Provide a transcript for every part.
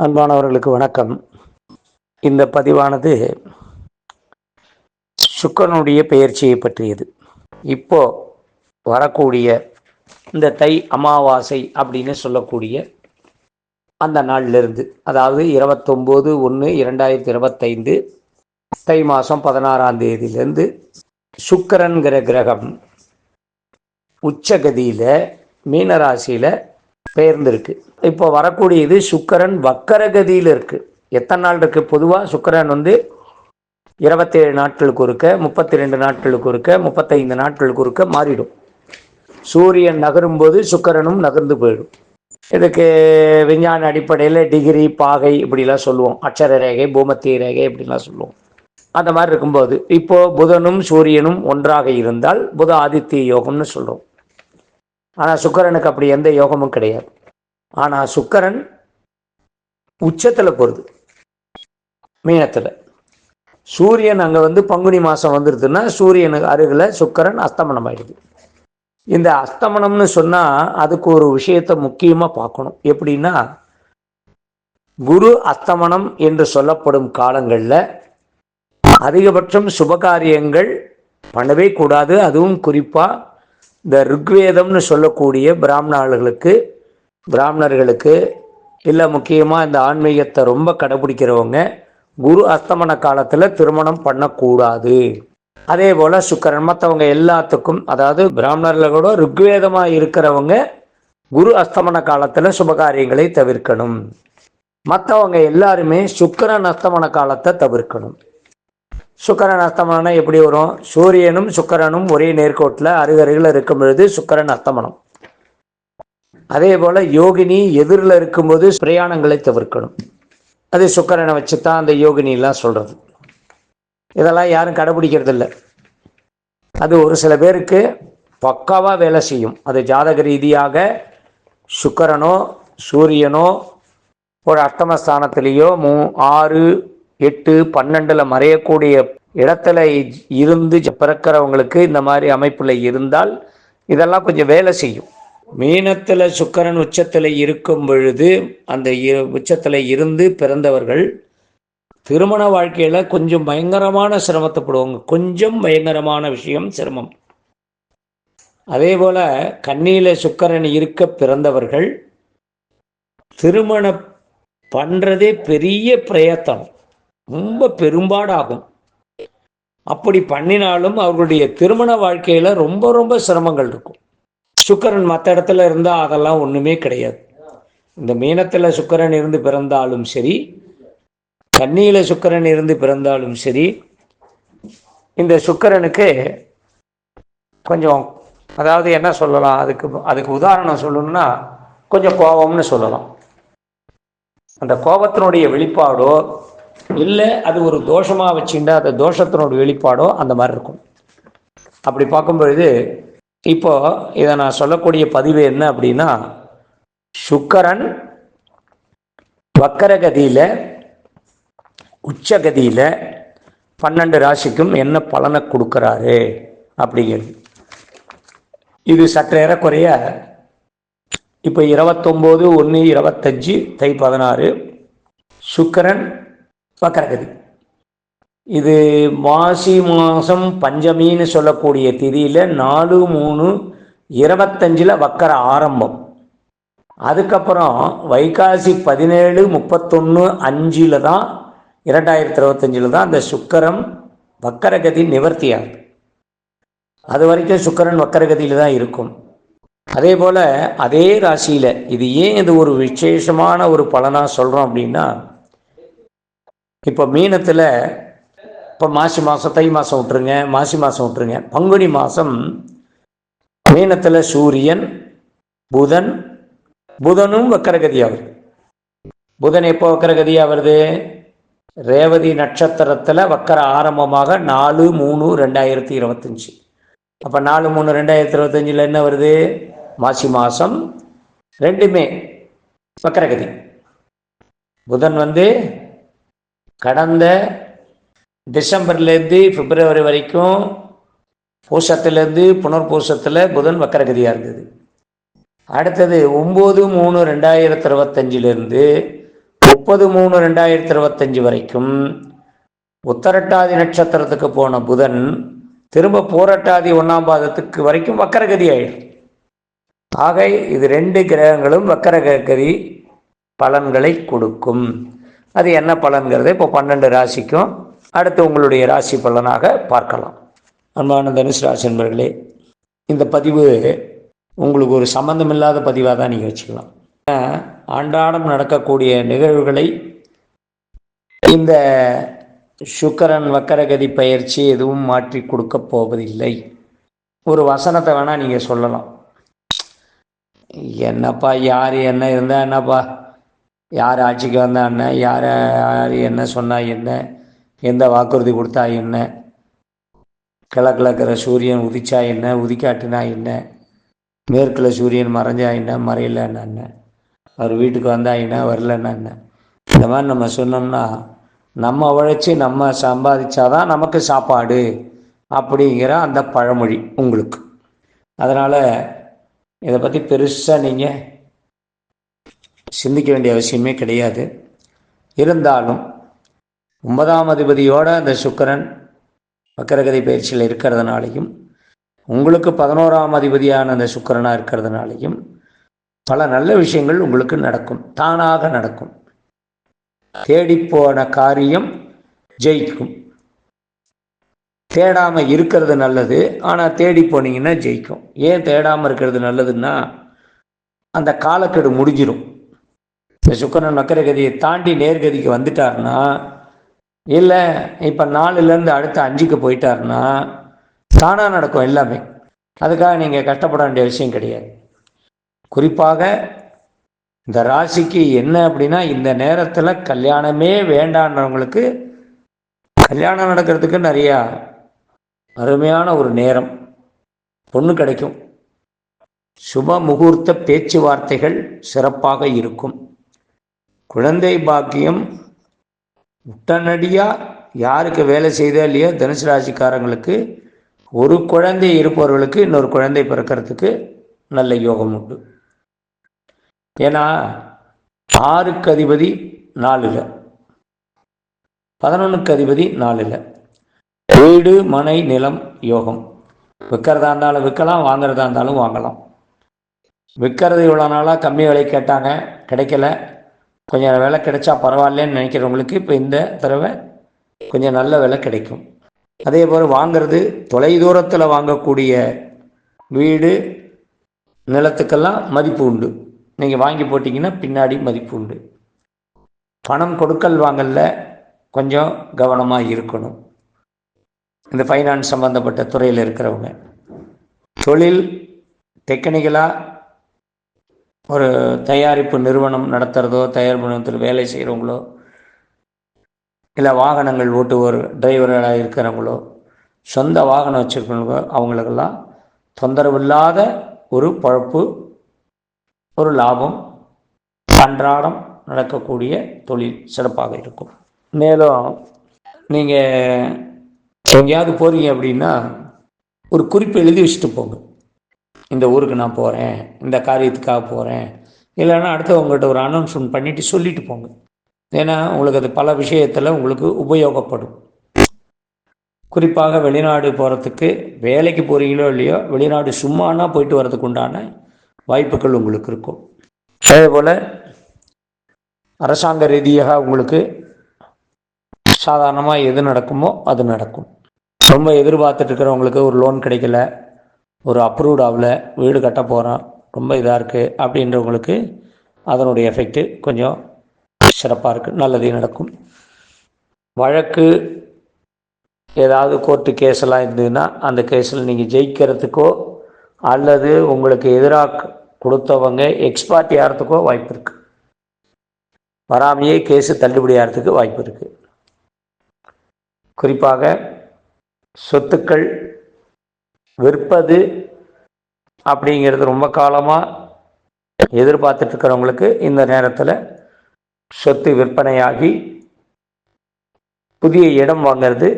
அன்பானவர்களுக்கு வணக்கம். இந்த பதிவானது சுக்கரனுடைய பெயர்ச்சியை பற்றியது. இப்போ வரக்கூடிய இந்த தை அமாவாசை அப்படின்னு சொல்லக்கூடிய அந்த நாளிலிருந்து அதாவது இருபத்தொம்போது ஒன்று இரண்டாயிரத்தி இருபத்தைந்து தை மாதம் பதினாறாம் தேதியிலேருந்து சுக்கரன்கிற கிரகம் உச்சகதியில் மீனராசியில் பெயர்ந்திருக்கு. இப்போ வரக்கூடியது சுக்கரன் வக்கரகதியில் இருக்குது எத்தனை நாள் இருக்குது பொதுவாக சுக்கரன் வந்து இருபத்தேழு நாட்களுக்கு இருக்க முப்பத்தி ரெண்டு நாட்களுக்கு இருக்க முப்பத்தைந்து நாட்களுக்கு இருக்க மாறிடும். சூரியன் நகரும்போது சுக்கரனும் நகர்ந்து போயிடும். இதுக்கு விஞ்ஞான அடிப்படையில் டிகிரி பாகை இப்படிலாம் சொல்லுவோம். அக்ஷர ரேகை பூமத்திய ரேகை இப்படிலாம் சொல்லுவோம். அந்த மாதிரி இருக்கும்போது இப்போ புதனும் சூரியனும் ஒன்றாக இருந்தால் புத ஆதித்ய யோகம்னு சொல்கிறோம் ஆனால் சுக்கரனுக்கு அப்படி எந்த யோகமும் கிடையாது. ஆனால் சுக்கரன் உச்சத்தில் போகிறது மீனத்தில். சூரியன் அங்கே வந்து பங்குனி மாதம் வந்துடுதுன்னா சூரியனுக்கு அருகில் சுக்கரன் அஸ்தமனம் ஆயிடுது. இந்த அஸ்தமனம்னு சொன்னால் அதுக்கு ஒரு விஷயத்தை முக்கியமாக பார்க்கணும். எப்படின்னா குரு அஸ்தமனம் என்று சொல்லப்படும் காலங்களில் அதிகபட்சம் சுபகாரியங்கள் பண்ணவே கூடாது. அதுவும் குறிப்பாக இந்த ருக்வேதம்னு சொல்லக்கூடிய பிராமணர்களுக்கு பிராமணர்களுக்கு இல்லை முக்கியமாக இந்த ஆன்மீகத்தை ரொம்ப கடைபிடிக்கிறவங்க குரு அஸ்தமன காலத்தில் திருமணம் பண்ணக்கூடாது. அதே போல் சுக்கரன் மற்றவங்க எல்லாத்துக்கும் அதாவது பிராமணர்கள் கூட ருக்வேதமாக இருக்கிறவங்க குரு அஸ்தமன காலத்தில் சுபகாரியங்களை தவிர்க்கணும். மற்றவங்க எல்லாருமே சுக்கரன் அஸ்தமன காலத்தை தவிர்க்கணும். சுக்கரன் அஸ்தமனம்னா எப்படி வரும்? சூரியனும் சுக்கரனும் ஒரே நேர்கோட்டில் அருகருகில் இருக்கும் பொழுது சுக்கரன் அஸ்தமனம் அதே போல் யோகினி எதிரில் இருக்கும்போது பிரயாணங்களை தவிர்க்கணும். அது சுக்கரனை வச்சு தான் அந்த யோகினிலாம் சொல்கிறது இதெல்லாம் யாரும் கடைபிடிக்கிறது இல்லை அது ஒரு சில பேருக்கு பக்காவாக வேலை செய்யும். அது ஜாதக ரீதியாக சுக்கரனோ சூரியனோ ஒரு அஷ்டமஸ்தானத்திலேயோ மூ ஆறு எட்டு பன்னெண்டுல மறையக்கூடிய இடத்துல இருந்து பிறக்கிறவங்களுக்கு இந்த மாதிரி அமைப்பில் இருந்தால் இதெல்லாம் கொஞ்சம் வேலை செய்யும். மீனத்தில் சுக்கரன் உச்சத்தில் இருக்கும் பொழுது அந்த உச்சத்தில் இருந்து பிறந்தவர்கள் திருமண வாழ்க்கையில் கொஞ்சம் பயங்கரமான சிரமத்தைப்படுவாங்க கொஞ்சம் பயங்கரமான விஷயம் சிரமம். அதே போல் கண்ணியில் சுக்கரன் இருக்க பிறந்தவர்கள் திருமணம் பண்ணுறதே பெரிய பிரயத்தனம். ரொம்ப பெரும்பாடாகும். அப்படி பண்ணினாலும் அவர்களுடைய திருமண வாழ்க்கையில் ரொம்ப ரொம்ப சிரமங்கள் இருக்கும். சுக்கரன் மற்ற இடத்துல இருந்தால் அதெல்லாம் ஒன்றுமே கிடையாது. இந்த மீனத்தில் சுக்கரன் இருந்து பிறந்தாலும் சரி கன்னியில் சுக்கரன் இருந்து பிறந்தாலும் சரி இந்த சுக்கரனுக்கு கொஞ்சம் அதாவது என்ன சொல்லலாம் அதுக்கு அதுக்கு உதாரணம் சொல்லணும்னா கொஞ்சம் கோபம்னு சொல்லலாம். அந்த கோபத்தினுடைய வெளிப்பாடோ இல்லை அது ஒரு தோஷமாக வச்சுட்டா அந்த தோஷத்தினோட வெளிப்பாடோ அந்த மாதிரி இருக்கும். அப்படி பார்க்கும்பொழுது இப்போ இதை நான் சொல்லக்கூடிய பதிவு என்ன அப்படின்னா சுக்கரன் வக்கரகதியில் உச்சகதியில் பன்னெண்டு ராசிக்கும் என்ன பலனை கொடுக்குறாரு அப்படிங்கிறது. இது சற்று ஏறக்குறைய இப்போ இருபத்தொம்போது ஒன்று இருபத்தஞ்சி தை பதினாறு சுக்கரன் வக்கரகதி இது மாசி மாதம் பஞ்சமின்னு சொல்லக்கூடிய திதியில் நாலு மூணு இருபத்தஞ்சில் வக்கர ஆரம்பம். அதுக்கப்புறம் வைகாசி பதினேழு முப்பத்தொன்று அஞ்சில் தான் இரண்டாயிரத்தி இருபத்தஞ்சில் தான் அந்த சுக்கரம் வக்கரகதி நிவர்த்தி ஆகுது அது வரைக்கும் சுக்கரன் வக்கரகதியில் தான் இருக்கும். அதே போல் அதே ராசியில் இது ஏன் இது ஒரு விசேஷமான ஒரு பலனாக சொல்கிறோம் அப்படின்னா இப்போ மீனத்தில் இப்போ மாசி மாதம் தை மாதம் விட்டுருங்க மாசி மாதம் விட்டுருங்க. பங்குனி மாதம் மீனத்தில் சூரியன் புதன் புதனும் வக்கரகதியாக வருது புதன் எப்போ வக்கரகதியாக வருது ரேவதி நட்சத்திரத்தில் வக்கர ஆரம்பமாக நாலு மூணு ரெண்டாயிரத்தி இருபத்தஞ்சி. அப்போ நாலு மூணு ரெண்டாயிரத்தி இருபத்தஞ்சில் என்ன வருது? மாசி மாதம் ரெண்டுமே வக்கரகதி. புதன் வந்து கடந்த டிசம்பர்லேருந்து பிப்ரவரி வரைக்கும் பூசத்துலேருந்து புனர்பூசத்தில் புதன் வக்கரகதியாக இருந்தது. அடுத்தது ஒம்பது மூணு ரெண்டாயிரத்தி இருபத்தஞ்சிலிருந்து முப்பது மூணு ரெண்டாயிரத்தி இருபத்தஞ்சு வரைக்கும் உத்தரட்டாதி நட்சத்திரத்துக்கு போன புதன் திரும்ப போரட்டாதி ஒன்றாம் பாதத்துக்கு வரைக்கும் வக்கரகதி ஆயிடும் ஆக இது ரெண்டு கிரகங்களும் வக்கரகதி பலன்களை கொடுக்கும். அது என்ன பலன்கிறது இப்போ பன்னெண்டு ராசிக்கும் அடுத்து உங்களுடைய ராசி பலனாக பார்க்கலாம். அன்பான தனுஷ் ராசி இந்த பதிவு உங்களுக்கு ஒரு சம்பந்தமில்லாத பதிவாக தான் நீங்கள் வச்சுக்கலாம். அன்றாடம் நடக்கக்கூடிய நிகழ்வுகளை இந்த சுக்கரன் வக்கரகதி பயிற்சி எதுவும் மாற்றி கொடுக்க போவதில்லை. ஒரு வசனத்தை வேணால் நீங்கள் சொல்லலாம். என்னப்பா யார் என்ன இருந்தால் என்னப்பா? யார் ஆட்சிக்கு வந்தா என்ன? யார் யார் என்ன சொன்னா என்ன? எந்த வாக்குறுதி கொடுத்தா என்ன? கிழக்கில் இருக்கிற சூரியன் உதிச்சா என்ன? உதிக்காட்டினா என்ன? மேற்கில் சூரியன் மறைஞ்சா என்ன? மறையலன்னா என்ன? அவர் வீட்டுக்கு வந்தா என்ன? வரலன்னா என்ன? இந்த மாதிரி நம்ம சொன்னோம்னா நம்ம உழைச்சி நம்ம சம்பாதிச்சாதான் நமக்கு சாப்பாடு அப்படிங்கிற அந்த பழமொழி உங்களுக்கு. அதனால் இதை பற்றி பெருசாக நீங்கள் சிந்திக்க வேண்டிய அவசியமே கிடையாது. இருந்தாலும் ஒன்பதாம் அதிபதியோட அந்த சுக்கரன் வக்கரகதி பயிற்சியில் இருக்கிறதுனாலையும் உங்களுக்கு பதினோராம் அதிபதியான அந்த சுக்கரனாக இருக்கிறதுனாலையும் பல நல்ல விஷயங்கள் உங்களுக்கு நடக்கும் தானாக நடக்கும். தேடிப்போன காரியம் ஜெயிக்கும். தேடாமல் இருக்கிறது நல்லது ஆனால் தேடி போனீங்கன்னா ஜெயிக்கும். ஏன் தேடாமல் இருக்கிறது நல்லதுன்னா அந்த காலக்கெடு முடிஞ்சிடும் இந்த சுக்கரன் மக்கரகதியை தாண்டி நேர்கதிக்கு வந்துட்டாருன்னா இல்லை இப்போ நாலுலேருந்து அடுத்த அஞ்சுக்கு போயிட்டாருன்னா தானாக நடக்கும் எல்லாமே. அதுக்காக நீங்கள் கஷ்டப்பட வேண்டிய விஷயம் கிடையாது. குறிப்பாக இந்த ராசிக்கு என்ன அப்படின்னா இந்த நேரத்தில் கல்யாணமே வேண்டான்றவங்களுக்கு கல்யாணம் நடக்கிறதுக்கு நிறையா அருமையான ஒரு நேரம் பொண்ணு கிடைக்கும். சுப முகூர்த்த பேச்சுவார்த்தைகள் சிறப்பாக இருக்கும். குழந்தை பாக்கியம் உடனடியாக யாருக்கு வேலை செய்தோ இல்லையோ தனுசு ராசிக்காரங்களுக்கு ஒரு குழந்தை இருப்பவர்களுக்கு இன்னொரு குழந்தை பிறக்கிறதுக்கு நல்ல யோகம் உண்டு. ஏன்னா ஆறுக்கு அதிபதி நாலில் பதினொன்றுக்கு அதிபதி நாலில் வீடு மனை நிலம் யோகம். விற்கிறதா இருந்தாலும் விற்கலாம் வாங்குறதா இருந்தாலும் வாங்கலாம். விற்கிறது இவ்வளோ நாளாக கம்மி விலை கேட்டாங்க கிடைக்கல. கொஞ்சம் வேலை கிடைச்சா பரவாயில்லன்னு நினைக்கிறவங்களுக்கு இப்போ இந்த தடவை கொஞ்சம் நல்ல விலை கிடைக்கும். அதே போல் வாங்கிறது தொலை தூரத்தில் வாங்கக்கூடிய வீடு நிலத்துக்கெல்லாம் மதிப்பு உண்டு. நீங்கள் வாங்கி போட்டிங்கன்னா பின்னாடி மதிப்பு உண்டு. பணம் கொடுக்கல் வாங்கல கொஞ்சம் கவனமாக இருக்கணும். இந்த ஃபைனான்ஸ் சம்மந்தப்பட்ட துறையில் இருக்கிறவங்க. தொழில் டெக்னிக்கலாக ஒரு தயாரிப்பு நிறுவனம் நடத்துகிறதோ தயாரிப்பு நிறுவனத்தில் வேலை செய்கிறவங்களோ இல்லை வாகனங்கள் ஓட்டுவோர் டிரைவர்களாக இருக்கிறவங்களோ சொந்த வாகனம் வச்சுருக்கவங்களோ அவங்களுக்கெல்லாம் தொந்தரவு இல்லாத ஒரு பழப்பு ஒரு லாபம் அன்றாடம் நடக்கக்கூடிய தொழில் சிறப்பாக இருக்கும். மேலும் நீங்கள் எங்கேயாவது போகிறீங்க அப்படின்னா ஒரு குறிப்பு எழுதி வச்சுட்டு போங்க. இந்த ஊருக்கு நான் போகிறேன் இந்த காரியத்துக்காக போகிறேன் இல்லைன்னா உங்கள்கிட்ட ஒரு அனௌன்ஸ்மெண்ட் பண்ணிவிட்டு சொல்லிட்டு போங்க. ஏன்னா உங்களுக்கு அது பல விஷயத்தில் உங்களுக்கு உபயோகப்படும். குறிப்பாக வெளிநாடு போகிறதுக்கு வேலைக்கு போகிறீங்களோ இல்லையோ வெளிநாடு சும்மானா போயிட்டு வர்றதுக்கு உண்டான வாய்ப்புகள் உங்களுக்கு இருக்கும். அதே போல் அரசாங்க ரீதியாக உங்களுக்கு சாதாரணமாக எது நடக்குமோ அது நடக்கும். ரொம்ப எதிர்பார்த்துட்டு இருக்கிறவங்களுக்கு ஒரு லோன் கிடைக்கல. ஒரு அப்ரூவ்ட் ஆகல வீடு கட்ட போகிறோம் ரொம்ப இதாக இருக்குது அப்படின்றவங்களுக்கு அதனுடைய எஃபெக்ட்டு கொஞ்சம் சிறப்பாக இருக்குது நல்லதே நடக்கும். வழக்கு ஏதாவது கோர்ட்டு கேஸ் எல்லாம் இருந்ததுன்னா அந்த கேஸில் நீங்கள் ஜெயிக்கிறதுக்கோ அல்லது உங்களுக்கு எதிராக கொடுத்தவங்க எக்ஸ்பார்ட்டி ஆகிறதுக்கோ வாய்ப்பு இருக்குது வராமையே கேஸு தள்ளுபடி ஆகிறதுக்கு வாய்ப்பு இருக்குது குறிப்பாக சொத்துக்கள் விற்பது அப்படிங்கிறது ரொம்ப காலமாக எதிர்பார்த்துட்டு இருக்கிறவங்களுக்கு இந்த நேரத்தில் சொத்து விற்பனையாகி புதிய இடம் வாங்கிறது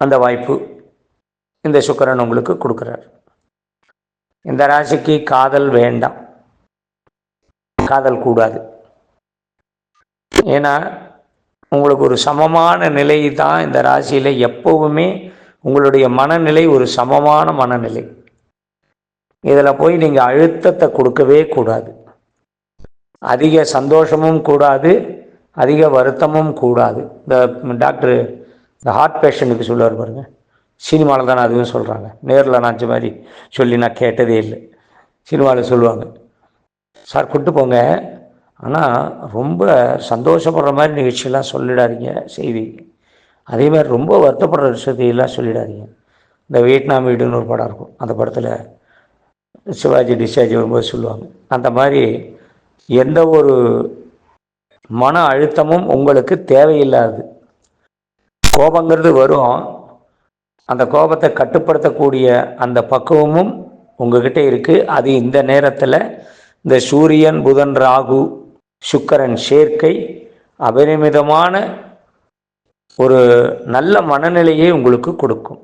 அந்த வாய்ப்பு இந்த சுக்கரன் உங்களுக்கு கொடுக்குறார். இந்த ராசிக்கு காதல் வேண்டாம். காதல் கூடாது. ஏன்னா உங்களுக்கு ஒரு சமமான நிலை தான் இந்த ராசியில் எப்போவுமே உங்களுடைய மனநிலை ஒரு சமமான மனநிலை. இதில் போய் நீங்கள் அழுத்தத்தை கொடுக்கவே கூடாது. அதிக சந்தோஷமும் கூடாது அதிக வருத்தமும் கூடாது. இந்த டாக்டர் இந்த ஹார்ட் பேஷண்ட்டுக்கு சொல்லுவார் பாருங்க. சினிமாவில் தானே அதுவும் சொல்கிறாங்க நேரில் நான் மாதிரி சொல்லி நான் கேட்டதே இல்லை. சினிமாவில் சொல்லுவாங்க. சார் கூப்பிட்டு போங்க. ஆனால் ரொம்ப சந்தோஷப்படுற மாதிரி நிகழ்ச்சியெல்லாம் சொல்லிடாதீங்க செய்தி. அதே மாதிரி ரொம்ப வருத்தப்படுற விஷயத்தையெல்லாம் சொல்லிடாதீங்க. இந்த வியட்நாம் வீடுன்னு ஒரு படம் இருக்கும். அந்த படத்தில் சிவாஜி டிஸ்சார்ஜ் வரும்போது சொல்லுவாங்க. அந்த மாதிரி எந்த ஒரு மன அழுத்தமும் உங்களுக்கு தேவையில்லாது. கோபங்கிறது வரும். அந்த கோபத்தை கட்டுப்படுத்தக்கூடிய அந்த பக்குவமும் உங்ககிட்ட இருக்குது அது இந்த நேரத்தில் இந்த சூரியன் புதன் ராகு சுக்கரன் சேர்க்கை அபரிமிதமான ஒரு நல்ல மனநிலையை உங்களுக்கு கொடுக்கும்.